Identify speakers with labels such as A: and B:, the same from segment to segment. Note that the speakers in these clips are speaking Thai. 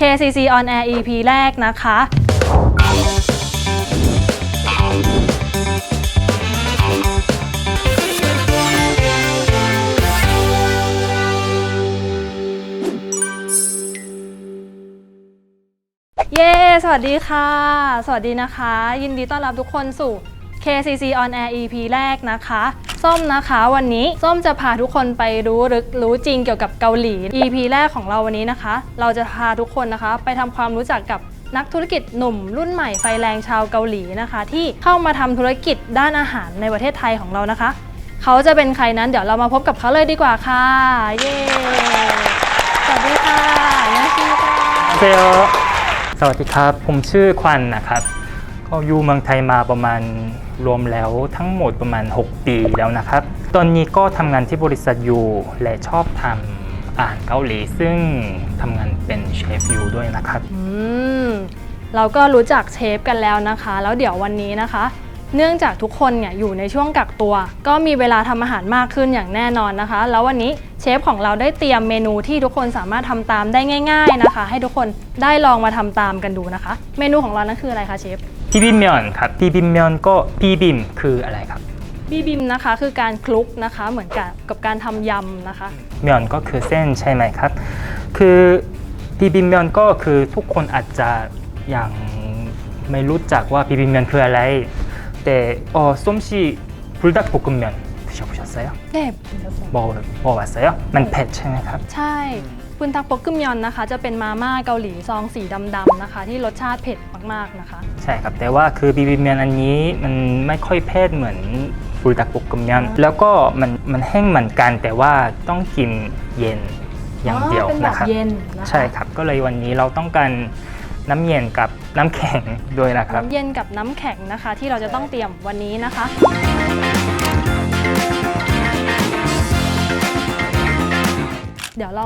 A: KCC on Air EP แรกนะคะ เย้ สวัสดีค่ะ สวัสดีนะคะ ยินดีต้อนรับทุกคนสู่ KCC on Air EP แรกนะคะ ส้มนะคะวันนี้ส้มจะพาทุกคนไปรู้ลึกรู้จริงเกี่ยวกับเกาหลี EP แรกของเราวันนี้นะคะ เราจะพาทุกคนนะคะ ไปทำความรู้จักกับนักธุรกิจหนุ่มรุ่นใหม่ไฟแรงชาวเกาหลีนะคะ ที่เข้ามาทำธุรกิจด้านอาหารในประเทศไทยของเรานะคะ เขาจะเป็นใครนั้นเดี๋ยวเรามาพบกับเขาเลยดีกว่าค่ะ เย้สวัสดีค่ะยาชีค่ะ
B: เซลสวัสดีครับ ผมชื่อควันนะครับ ก็อยู่เมืองไทยมาประมาณรวมแล้วทั้งหมดประมาณ 6 ปีแล้วนะครับ ตอนนี้ก็ทำงานที่บริษัทอยู่และชอบทำอาหารเกาหลี ซึ่งทำงานเป็นเชฟอยู่ด้วยนะครับ
A: อืมเราก็รู้จักเชฟกันแล้วนะคะ แล้วเดี๋ยววันนี้นะคะ เนื่องจากทุกคนเนี่ยอยู่ในช่วงกักตัว ก็มีเวลาทำอาหารมากขึ้นอย่างแน่นอนนะคะ แล้ววันนี้เชฟของเราได้เตรียมเมนูที่ทุกคนสามารถทำตามได้ง่าย ๆนะคะ ให้ทุกคนได้ลองมาทำตามกันดูนะคะ เมนูของเรานั่นคืออะไรคะเชฟ
B: พี่บิมเมียนครับพี่บิมเมียนก็พี่บิมคืออะไรครับ
A: บีบิมนะคะคือการคลุกนะคะ เหมือนกับกับการทำยำนะคะ
B: เมียนก็คือเส้นใช่ไหมครับ คือพี่บิมเมียนก็คือทุกคนอาจจะยังไม่รู้จักว่าพี่บิมเมียนคืออะไร แต่어 솜씨 불닭볶음면 드셔보셨어요?
A: เด็บ
B: 먹, 먹어봤어요? 만 팻, ใช่ไหมครับ
A: ใช่ ปุนทักปกกึมยอนนะคะ จะเป็นมาม่าเกาหลีซองสีดำๆนะคะ ที่รสชาติเผ็ดมากๆนะคะ
B: ใช่ครับ แต่ว่าคือบิบิมเมียนอันนี้มันไม่ค่อยเผ็ดเหมือนบูดักบุกกึมเมียนแล้วก็มันมันแห้งเหมือนกัน แต่ว่าต้องกินเย็นอย่างเดียว
A: เป็นแบบ
B: นะครับ
A: เย็นนะคะ
B: ใช่ครับก็เลยวันนี้เราต้องการน้ำเย็นกับน้ำแข็งด้วยนะครับ
A: น้ำเย็นกับน้ำแข็งนะคะ ที่เราจะต้องเตรียมวันนี้นะคะ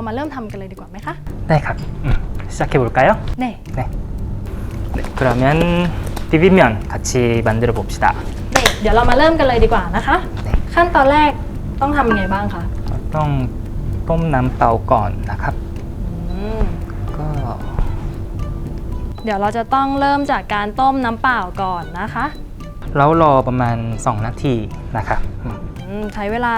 A: เดี๋ยวเรามาเริ่มทำกันเลยดีกว่าไหมคะ
B: ได้ครับอืม시작해볼까요?
A: เน่
B: 네. 네. 그러면 비빔면 같이 만들어 봅시다.
A: เน่เดี๋ยวเรามาเริ่มกันเลยดีกว่านะคะ
B: 네.
A: ขั้นตอนแรกต้องทำยังไงบ้างคะ
B: ต้องต้มน้ำเปล่าก่อนนะครับ
A: อืม
B: ก็
A: เดี๋ยวเราจะต้องเริ่มจากการต้มน้ำเปล่าก่อนนะคะ
B: แล้วรอประมาณ 2 นาทีนะครับอืม
A: อืมใช้เวลา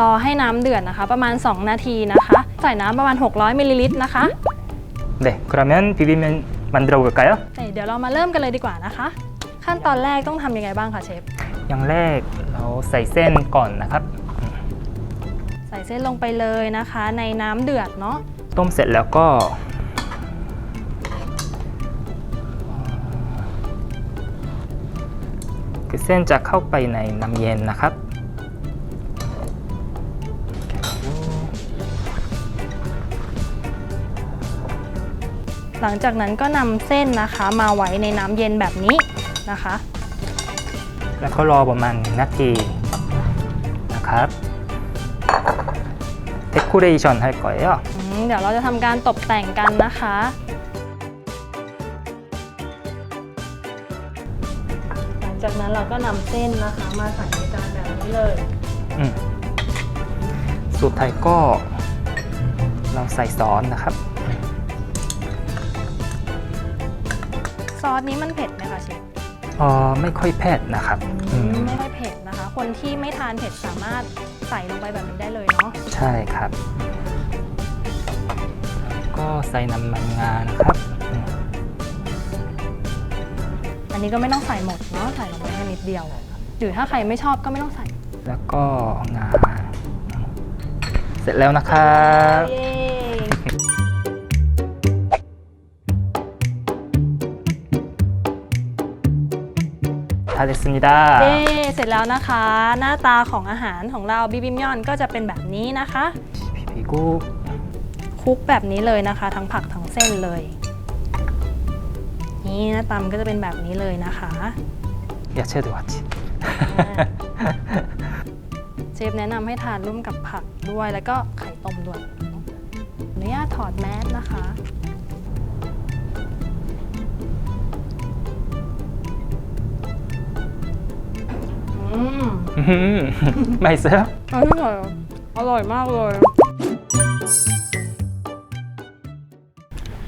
A: รอให้น้ำเดือดนะคะ ประมาณ 2 นาทีนะคะ ใส่น้ำประมาณ 600มิลลิลิตรนะคะ
B: 네, 그러면 비빔면 만들어 볼까요?
A: เอ้ยเดี๋ยวเรามาเริ่มกันเลยดีกว่านะคะ ขั้นตอนแรกต้องทำยังไงบ้างคะเชฟ
B: อย่างแรกเราใส่เส้นก่อนนะครับอืม
A: ใส่เส้นลงไปเลยนะคะ ในน้ำเดือดเนาะ
B: ต้มเสร็จแล้วก็คือเส้นจะเข้าไปในน้ำเย็นนะครับ
A: หลังจากนั้นก็นำเส้นนะคะมาไว้ในน้ำเย็นแบบนี้นะคะ
B: แล้วก็รอประมาณหนึ่งนาทีนะครับเดคอเรชั่นให้ก่อนเอื
A: มเดี๋ยวเราจะทำการตกแต่งกันนะคะ หลังจากนั้นเราก็นำเส้นนะคะ มาใส่ในจานแบบนี้เลย
B: อืมสุดท้ายก็เราใส่ซอสนะครับ
A: ซอสนี้มันเผ็ดไหมคะเชฟ
B: เออไม่ค่อยเผ็ดนะครับอืม
A: ไม่ค่อยเผ็ดนะคะ คนที่ไม่ทานเผ็ดสามารถใส่ลงไปแบบนี้ได้เลยเนาะ
B: ใช่ครับ ก็ใส่น้ำมันงานะครับอืม
A: อันนี้ก็ไม่ต้องใส่หมดเนาะใส่ลงไปแค่นิดเดียวหรือถ้าใครไม่ชอบก็ไม่ต้องใส่
B: แล้วก็งา เสร็จแล้วนะครับ
A: เย้
B: ทาเดสนิดา
A: เย้เสร็จแล้วนะคะ หน้าตาของอาหารของเราบิบิมยอนก็จะเป็นแบบนี้นะคะ
B: พี่กู
A: คลุกแบบนี้เลยนะคะ ทั้งผักทั้งเส้นเลย นี่หน้าตามนก็จะเป็นแบบนี้เลยนะคะ
B: อย่าเชื่อดูวัจิ
A: เชฟแนะนำให้ทานร่วมกับผักด้วยแล้วก็ไข่ต้มด้วยอนุญาตถอดแมสนะคะ ม
B: ไม่เซอร์
A: อร่อยอร่อยมากเลย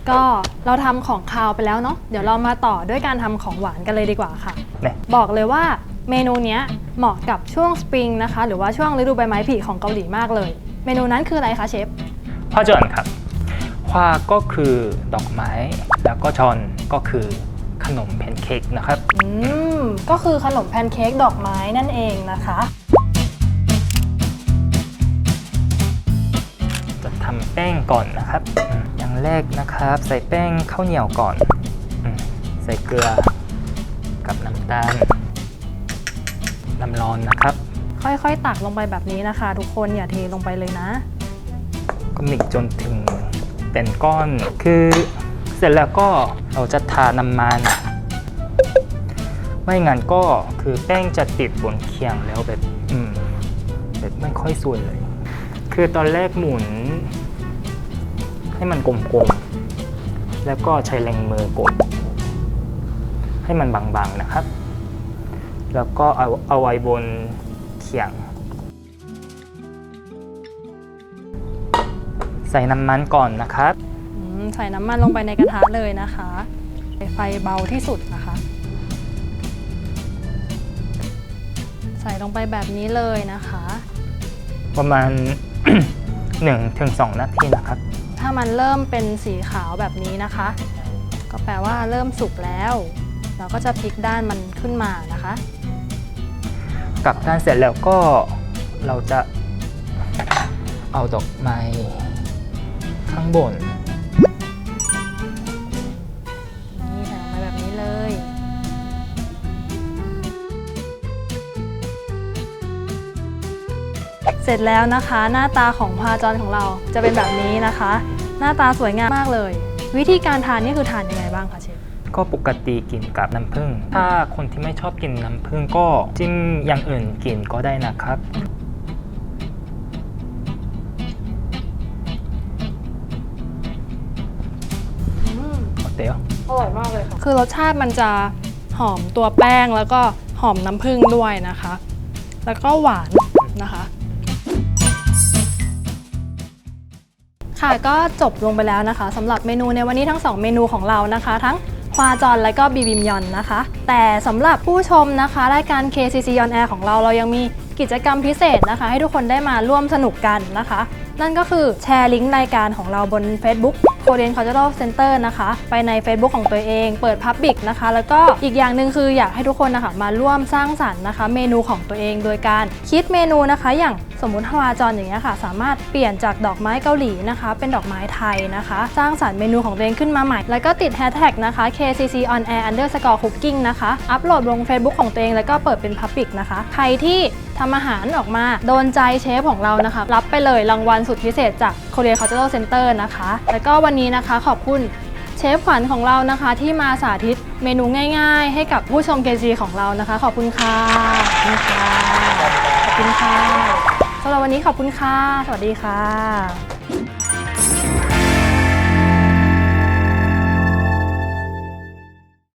A: กก็เราทำของคาวไปแล้วเนาะเดี๋ยวเรามาต่อด้วยการทำของหวานกันเลยดีกว่าค่ะ
B: เนี่ย
A: บอกเลยว่าเมนูเนี้ยเหมาะกับช่วงสปริงนะคะ หรือว่าช่วงฤดูใบไม้ผลิของเกาหลีมากเลย เมนูนั้นคืออะไรคะเชฟ
B: พระจอนครับฮวาก็คือดอกไม้ แล้วก็ชอนก็คือข นมแพนเค้กนะครับ
A: อืม ก็คือขนมแพนเค้กดอกไม้นั่นเองนะคะ
B: จะทำแป้งก่อนนะครับอืมอย่างแรกนะครับ ใส่แป้งข้าวเหนียวก่อนอมใส่เกลือกับน้ำตาลน้ำร้อนนะครับ
A: ค่อยๆ ตักลงไปแบบนี้นะคะ ทุกคนอย่าเทลงไปเลยนะ
B: ก็มิกจนถึงเป็นก้อนคือเสร็จแล้วก็เราจะทาน้ำมัน ไม่งั้นก็คือแป้งจะติดบนเคียงแล้วแบบอืมแบบไม่ค่อยสวยเลย คือตอนแรกหมุน ให้มันกลมๆ แล้วก็ใช้แรงมือกด ให้มันบางๆนะครับ แล้วก็เอาเอาไว้บนเขียง ใส่น้ำมันก่อนนะครับ
A: อืมใส่น้ำมันลงไปในกระทะเลยนะคะไฟเบาที่สุดนะคะ ลงไปแบบนี้เลยนะคะ
B: ประมาณ 1-2ถึง2นาทีนะครับ
A: ถ้ามันเริ่มเป็นสีขาวแบบนี้นะคะ ก็แปลว่าเริ่มสุกแล้ว เราก็จะพลิกด้านมันขึ้นมานะคะ
B: กลับด้านเสร็จแล้วก็เราจะเอาดอกไม้ข้างบน
A: นี่ เสร็จแล้วนะคะ หน้าตาของพาจอนของเราจะเป็นแบบนี้นะคะ หน้าตาสวยงามมากเลย วิธีการทานนี่คือทานยังไงบ้างคะเชฟ
B: ก็ปกติกินกับน้ำผึ้งถ้าคนที่ไม่ชอบกินน้ำผึ้งก็จิ้มอย่างอื่นกินก็ได้นะครับอเตよ
A: อร่อยมากเลยค่ะ คือรสชาติมันจะหอมตัวแป้งแล้วก็หอมน้ำผึ้งด้วยนะคะ แล้วก็หวาน ค่ะก็จบลงไปแล้วนะคะสำหรับเมนูในวันนี้ทั้ง 2 เมนูของเรานะคะ ทั้งควาจอนและก็บีบิมยอนนะคะ แต่สำหรับผู้ชมนะคะรายการ KCC on Air ของเราเรายังมีกิจกรรมพิเศษนะคะ ให้ทุกคนได้มาร่วมสนุกกันนะคะ นั่นก็คือแชร์ลิงก์รายการของเราบน Facebook Korean Cultural Center นะคะ ไปใน Facebook ของตัวเอง เปิด Public นะคะ แล้วก็อีกอย่างหนึ่งคืออยากให้ทุกคนนะคะมาร่วมสร้างสรรค์นะคะ เมนูของตัวเองโดยการคิดเมนูนะคะอย่าง สมมุติฮาวาจอนอย่างเงี้ยค่ะ สามารถเปลี่ยนจากดอกไม้เกาหลีนะคะ เป็นดอกไม้ไทยนะคะ สร้างสรรค์เมนูของตัวเองขึ้นมาใหม่ แล้วก็ติด Hashtag นะคะ KCC on air underscore cooking นะคะ อัปโหลดลง Facebook ของตัวเอง แล้วก็เปิดเป็น Public นะคะ ใครที่ทำอาหารออกมาโดนใจเชฟของเรานะคะ รับไปเลยรางวัลสุดพิเศษจาก Korea Cultural Center นะคะ แล้วก็วันนี้นะคะขอบคุณเชฟขวัญของเรานะคะที่มาสาธิตเมนูง่าย ๆ ให้กับผู้ชม KG ของเรานะคะ ขอบคุณค่ะขอบคุณค่ะขอบคุณค่ะ สำหรับวันนี้ขอบคุณค่ะ สวัสดีค่ะ